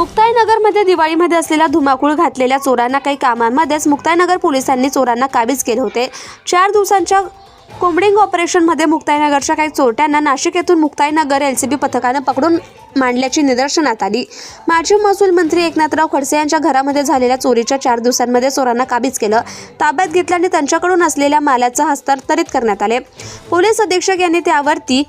मुक्ताईनगरमध्ये दिवाळीमध्ये असलेला धुमाकूळ घातलेल्या चोरांना काही कामांमध्येच मुक्ताईनगर पोलिसांनी चोरांना काबीज केले होते. चार दिवसांच्या कोंबडिंग ऑपरेशनमध्ये मुक्ताईनगरच्या काही चोरट्यांना नाशिक येथून मुक्ताईनगर एल सी बी पथकानं पकडून मांडल्याची निदर्शनात आली. माजी महसूल मंत्री एकनाथराव खडसे यांच्या घरामध्ये झालेल्या चोरीच्या चार दिवसांमध्ये चोरांना काबीज केलं. ताब्यात घेतल्याने त्यांच्याकडून असलेल्या मालाचं हस्तांतरित करण्यात आले. पोलीस अधीक्षक यांनी त्यावरती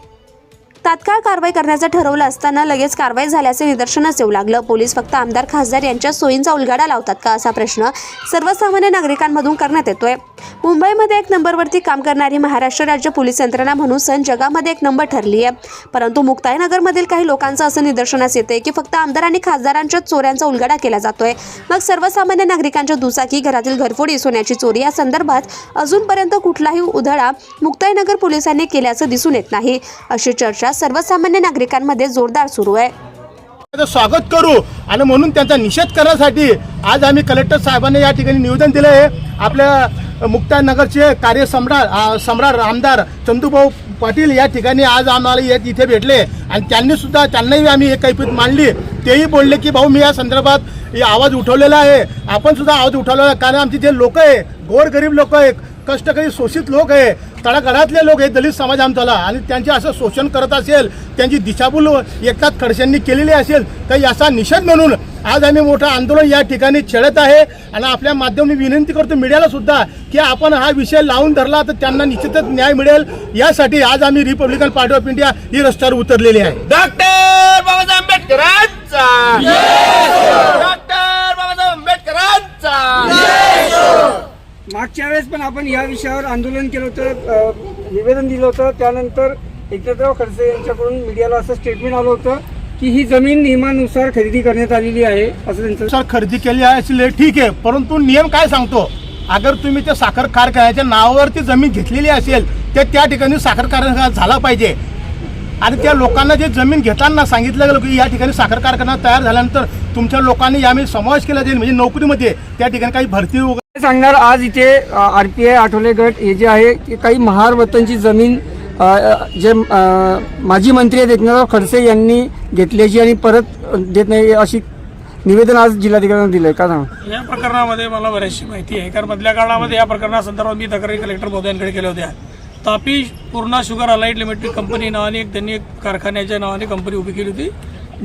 तात्काळ कारवाई करण्याचं ठरवलं असताना लगेच कारवाई झाल्याचे निदर्शनास येऊ लागलं. पोलीस फक्त आमदार खासदार यांच्या सोयींचा उलगाडा लावतात का असा प्रश्न सर्वसामान्य नागरिकांमधून करण्यात येतोय. मुंबईमध्ये एक नंबरवरती काम करणारी महाराष्ट्र राज्य पोलीस यंत्रणा म्हणून सन जगामध्ये एक नंबर ठरली आहे. परंतु मुक्ताईनगरमधील काही लोकांचं असं निदर्शनास येते की फक्त आमदार आणि खासदारांच्या चोऱ्यांचा उलगडा केला जातोय. मग सर्वसामान्य नागरिकांच्या दुचाकी घरातील घरफोडी सोन्याची चोरी या संदर्भात अजूनपर्यंत कुठलाही उधळा मुक्ताईनगर पोलिसांनी केल्याचं दिसून येत नाही. अशी चर्चा सर्वसामान्य नागरिकांमध्ये जोरदार सुरू आहे. स्वागत करू आणि म्हणून त्यांचा निषेध करण्यासाठी आज आम्ही कलेक्टर साहेबांना या ठिकाणी निवेदन दिलं आहे आपल्या मुक्तानगरचे कार्यसम्राट सम्राट सम्राट आमदार चंदूभाऊ पाटील या ठिकाणी आज आम्हाला येत इथे भेटले. आणि त्यांनी सुद्धा त्यांनाही आम्ही एक कैफीत मांडली. तेही बोलले की भाऊ मी या संदर्भात हे आवाज उठवलेला आहे. आपण सुद्धा आवाज उठवलेला आहे. कारण आमची जे लोक आहे गोरगरीब लोक आहे कष्टकरी शोषित लोक आहे. तळागाळातले लोक आहे दलित समाज आमचाला आणि त्यांचे असं शोषण करत असेल त्यांची दिशाभूल एकनाथ खडसेंनी केलेली असेल तर याचा निषेध म्हणून आज आम्ही मोठं आंदोलन या ठिकाणी छेडत आहे. आणि आपल्या माध्यमाने विनंती करतो मीडियाला सुद्धा की आपण हा विषय लावून धरला तर त्यांना निश्चितच न्याय मिळेल. यासाठी आज आम्ही रिपब्लिकन पार्टी ऑफ इंडिया ही रस्त्यावर उतरलेली आहे. डॉक्टर बाबासाहेब आंबेडकरांचा! मागच्या वेळेस पण आपण या विषयावर आंदोलन केलं होतं निवेदन दिलं होतं. त्यानंतर एकनाथराव खडसे यांच्याकडून मीडियाला असं स्टेटमेंट आलं होतं की ही जमीन नियमानुसार खरेदी करण्यात आलेली आहे असं त्यांचं खरेदी केली असेल ठीक आहे परंतु नियम काय सांगतो? अगर तुम्ही त्या साखर कारखान्याच्या नावावरती जमीन घेतलेली असेल तर त्या ठिकाणी साखर कारखाना झाला पाहिजे. आणि त्या लोकांना जे जमीन घेताना सांगितलं गेलं की या ठिकाणी साखर कारखाना तयार झाल्यानंतर तुमच्या लोकांनी यामध्ये समावेश केला जाईल म्हणजे नोकरीमध्ये त्या ठिकाणी काही भरती वगैरे सांगणार आज इथे आर पी आय आठवले गट हे जे आहे की काही महार वतनची जमीन जे माजी मंत्री आहेत एकनाथराव खडसे यांनी घेतल्याची आणि परत देत नाही अशी निवेदन आज जिल्हाधिकाऱ्यांना दिलंय. का सांगा? या प्रकरणामध्ये मला बऱ्याचशी माहिती आहे कारण मधल्या काळामध्ये या प्रकरणासंदर्भात मी तक्रारी कलेक्टर महोदयांकडे केल्या होत्या. Tapi Purna sugar allied limited company नावाने एक त्यांनी एक कारखान्याच्या नावाने कंपनी उभी केली होती.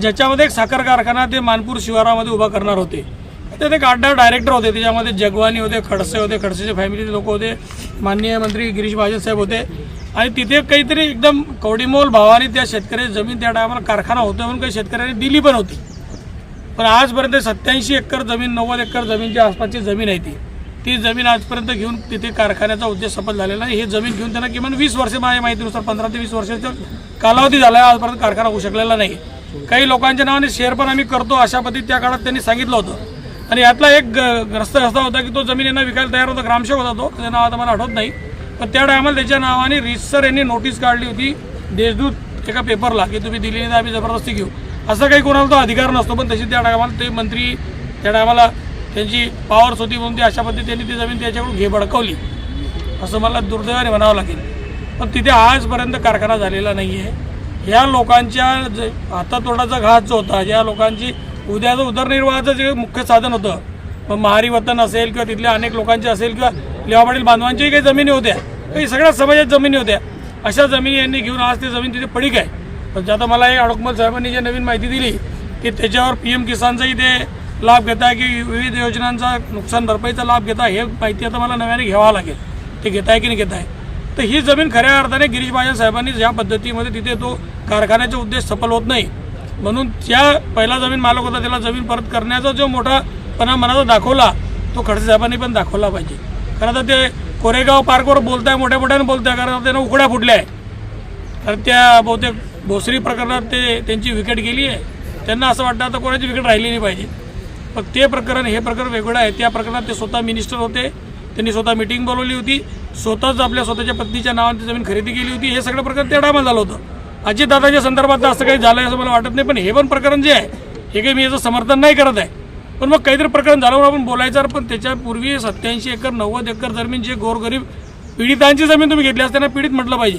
ज्याच्यामध्ये एक साखर कारखाना ते मानपूर शिवारामध्ये उभा करणार होते. त्यात एक आठ दहा डायरेक्टर होते. त्याच्यामध्ये जगवानी होते खडसे होते खडसेचे फॅमिलीचे लोक होते. माननीय मंत्री गिरीश महाजन साहेब होते. आणि तिथे काहीतरी एकदम कवडीमोल भावाने त्या शेतकऱ्याची जमीन त्या टायमाला कारखाना होता म्हणून काही शेतकऱ्यांनी दिली पण होती. पण आजपर्यंत सत्याऐंशी एकर जमीन नव्वद एकर जमीनच्या आसपासची जमीन आहे ती. ती जमीन आजपर्यंत घेऊन तिथे कारखान्याचा उद्देश सफल झालेला नाही. हे जमीन घेऊन त्यांना किमान वीस वर्ष माझ्या माहितीनुसार पंधरा ते वीस वर्षाचा कालावधी झाला आहे. आजपर्यंत कारखाना होऊ शकलेला नाही. काही लोकांच्या नावाने शेअर पण आम्ही करतो. अशा पद्धती त्या काळात त्यांनी सांगितलं होतं. आणि यातला एक ग- ग्रस्त रस्ता होता की तो जमीन यांना विकायला तयार होता. ग्रामसेवक होता तो. त्याचं नाव आता मला आठवत नाही. पण त्या टायमाला त्याच्या नावाने रिसर यांनी नोटीस काढली होती देशदूत एका पेपरला की तुम्ही दिली नाही तर आम्ही जबरदस्ती घेऊ. असं काही कोणाला तो अधिकार नसतो. पण तशी त्या टायमाला ते मंत्री त्या टायमाला त्यांची पॉवर्स होती म्हणून ती अशा पद्धतीने ती जमीन त्याच्याकडून घे भडकवली. असं मला दुर्दैवाने म्हणावं लागेल. पण तिथे आजपर्यंत कारखाना झालेला नाही आहे या लोकांच्या जे हातातोडाचा घात जो होता ज्या लोकांची उद्याचं उदरनिर्वाहाचं जे मुख्य साधन होतं. मग महारी वतन असेल किंवा तिथल्या अनेक लोकांचे असेल किंवा लेवापाडील बांधवांच्याही काही जमिनी होत्या. काही सगळ्या समाजात जमिनी होत्या. अशा जमिनी यांनी घेऊन आज ती जमीन तिथे पडीक आहे. पण जे आता मला एक अडोकमल साहेबांनी जी नवीन माहिती दिली की त्याच्यावर पी एम किसानचंही ते लाभ घेताय की विविध योजनांचा नुकसान भरपाईचा लाभ घेता हे माहिती आता मला नव्याने घ्यावा लागेल. ते घेताय की नाही घेताय? तर ही जमीन खऱ्या अर्थाने गिरीश महाजन साहेबांनी ज्या पद्धतीमध्ये तिथे तो कारखान्याचा उद्देश सफल होत नाही म्हणून त्या पहिला जमीन मालक होता त्याला जमीन परत करण्याचा जो मोठापणा मनाचा दाखवला तो खडसे साहेबांनी पण दाखवला पाहिजे. कारण आता ते कोरेगाव पार्कवर बोलताय मोठ्या मोठ्याने आहे कारण त्यांना उकड्या फुटल्या आहे तर त्या बहुतेक भोसरी प्रकरणात ते त्यांची विकेट गेली आहे. त्यांना असं वाटतं आता कोणाची विकेट राहिली नाही पाहिजे. पण ते प्रकरण हे प्रकरण वेगळं आहे. त्या प्रकरणात ते स्वतः मिनिस्टर होते. त्यांनी स्वतः मिटिंग बोलवली होती. स्वतःच आपल्या स्वतःच्या पत्नीच्या नावाने जमीन खरेदी केली होती. हे सगळं प्रकरण त्या टायमाला झालं होतं. अजितदादाच्या संदर्भात असं काही झालं आहे असं मला वाटत नाही पण हे पण प्रकरण जे आहे हे काही मी याचं समर्थन नाही करत आहे. पण मग काहीतरी प्रकरण झालं आपण बोलायचं पण त्याच्यापूर्वी सत्याऐंशी एकर नव्वद एकर जमीन जे गोरगरीब पीडितांची जमीन तुम्ही घेतली असताना पीडित म्हटलं पाहिजे.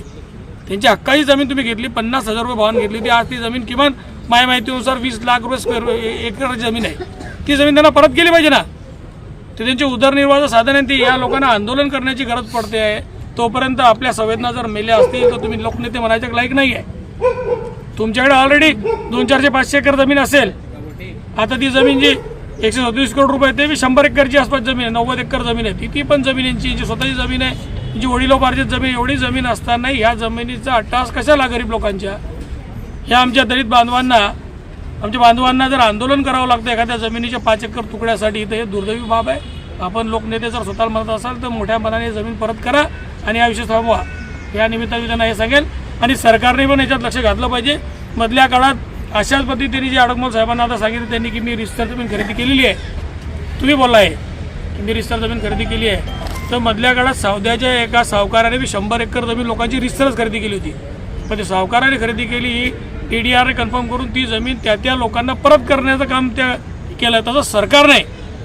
त्यांची हक्काची जमीन तुम्ही घेतली पन्नास हजार रुपये भावाने घेतली होती. आज ती जमीन किमान माझ्या माहितीनुसार वीस लाख रुपये स्क्वेअर एकर जमीन आहे. ती जमीन त्यांना परत केली पाहिजे ना. ते त्यांचे उदरनिर्वाहाचं साधन आहे ते या लोकांना आंदोलन करण्याची गरज पडते. आहे तोपर्यंत आपल्या संवेदना जर मेल्या असतील तर तुम्ही लोकनेते म्हणायच्या लायक नाही आहे तुमच्याकडे ऑलरेडी दोन चारशे पाचशे एकर जमीन असेल. आता ती जमीन जी एकशे सदतीस करोड रुपये ते बी शंभर एकरची आसपास जमीन आहे नव्वद एकर जमीन आहे. ती ती पण जमिनींची जी स्वतःची जमीन आहे जी वडिलोपार्जित जमीन एवढी जमीन असताना ह्या जमिनीचा अट्टास कशाला गरीब लोकांच्या? ह्या आमच्या दलित बांधवांना आमच्या बांधवांना जर आंदोलन करावं लागतं एखाद्या जमिनीच्या पाच एकर तुकड्यासाठी तर हे दुर्दैवी बाब आहे. आपण लोकनेते जर स्वतःला म्हणत असाल तर मोठ्या मनाने जमीन परत करा आणि हा विषय थांबवा. या निमित्ताने त्यांना हे सांगेल आणि सरकारने पण याच्यात लक्ष घातलं पाहिजे. मधल्या काळात अशाच पद्धतीने जे अडकमोल साहेबांना आता सांगितलं त्यांनी की मी रिस्तर जमीन खरेदी केलेली आहे. तुम्ही बोलला आहे की मी रिस्तर जमीन खरेदी केली आहे. तर मधल्या काळात सावद्याच्या एका सावकाराने बी शंभर एकर जमीन लोकांची रिस्तरच खरेदी केली होती. पण ते सावकाराने खरेदी केली ही टी डी आर कन्फर्म करून ती जमीन त्या त्या लोकांना परत करण्याचं काम त्या केलं. तसं सरकारने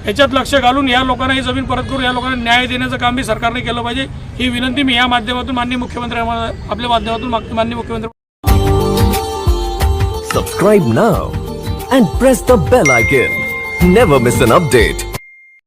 याच्यात लक्ष घालून या लोकांना ही जमीन परत करून या लोकांना न्याय देण्याचं काम ही सरकारने केलं पाहिजे. ही विनंती मी या माध्यमातून माननीय मुख्यमंत्री आपल्या माध्यमातून मागतो माननीय मुख्यमंत्री subscribe now and press the bell icon never miss an update